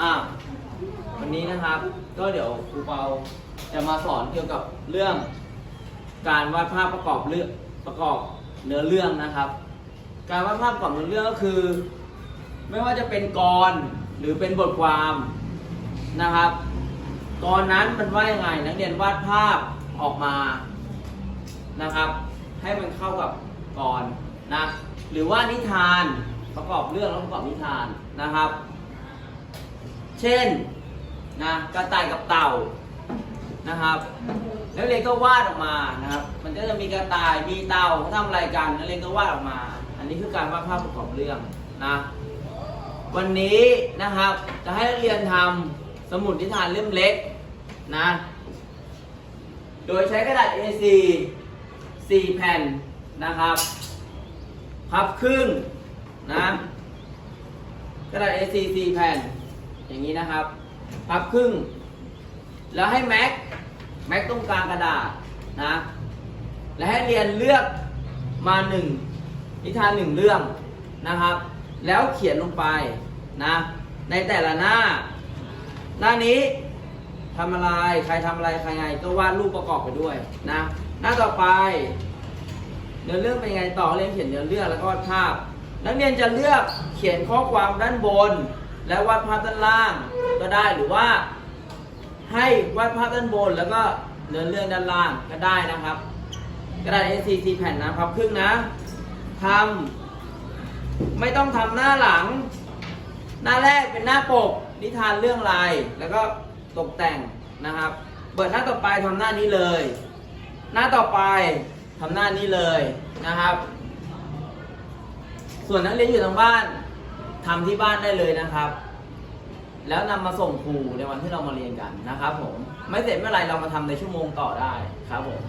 อ่าวันนี้นะครับ ก็เดี๋ยวครูเปาจะมาสอนเกี่ยวกับเรื่อง การวาดภาพประกอบเรื่องประกอบเนื้อเรื่องนะครับ การวาดภาพประกอบเนื้อเรื่องก็คือ ไม่ว่าจะเป็นกรหรือเป็นบทความนะครับกรนั้นมันว่ายังไงนักเรียนวาดภาพออกมานะครับ ให้มันเข้ากับกรนะหรือว่านิทานประกอบเรื่องแล้วประกอบนิทานนะครับ เช่นนะกระต่ายกับเต่านะครับนักเรียนก็วาดออกมานะครับ มันก็จะมีกระต่ายมีเต่าเขาทำอะไรกันนักเรียนก็วาดออกมา อันนี้คือการวาดภาพประกอบเรื่องนะวันนี้นะครับจะให้นักเรียนทำสมุดนิทานเล่มเล็กนะโดยใช้กระดาษ A4 4 แผ่นนะครับพับครึ่งนะกระดาษ A4 4 แผ่น อย่างนี้นะครับ พับครึ่ง แล้วให้แม็ก แม็กตรงกลางกระดาษนะ และให้เรียนเลือกมาหนึ่งนิทานหนึ่งเรื่องนะครับ แล้วเขียนลงไปนะ ในแต่ละหน้า หน้านี้ทำอะไร ใครทำอะไร ใครไง ก็วาดรูปประกอบไปด้วยนะ หน้าต่อไป เนื้อเรื่องเป็นยังไงต่อเรียนเขียนเนื้อเรื่องแล้วก็วาดภาพ นักเรียนจะเลือกเขียนข้อความด้านบน และวาดภาพด้านล่างก็ได้หรือว่า ให้วาดภาพด้านบนแล้วก็เนื้อเรื่องด้านล่างก็ได้นะครับ กระดาษ A4 4แผ่นนะพับครึ่งนะทำไม่ต้องทำหน้าหลัง หน้าแรกเป็นหน้าปกนิทานเรื่องลายแล้วก็ตกแต่งนะครับ เปิดหน้าต่อไปทำหน้านี้เลย หน้าต่อไปทำหน้านี้เลยนะครับ ส่วนนักเรียนอยู่ทางบ้าน ทำที่บ้านได้เลยนะครับ แล้วนำมาส่งครูในวันที่เรามาเรียนกันนะครับผม ไม่เสร็จเมื่อไรเรามาทำในชั่วโมงต่อได้ครับผม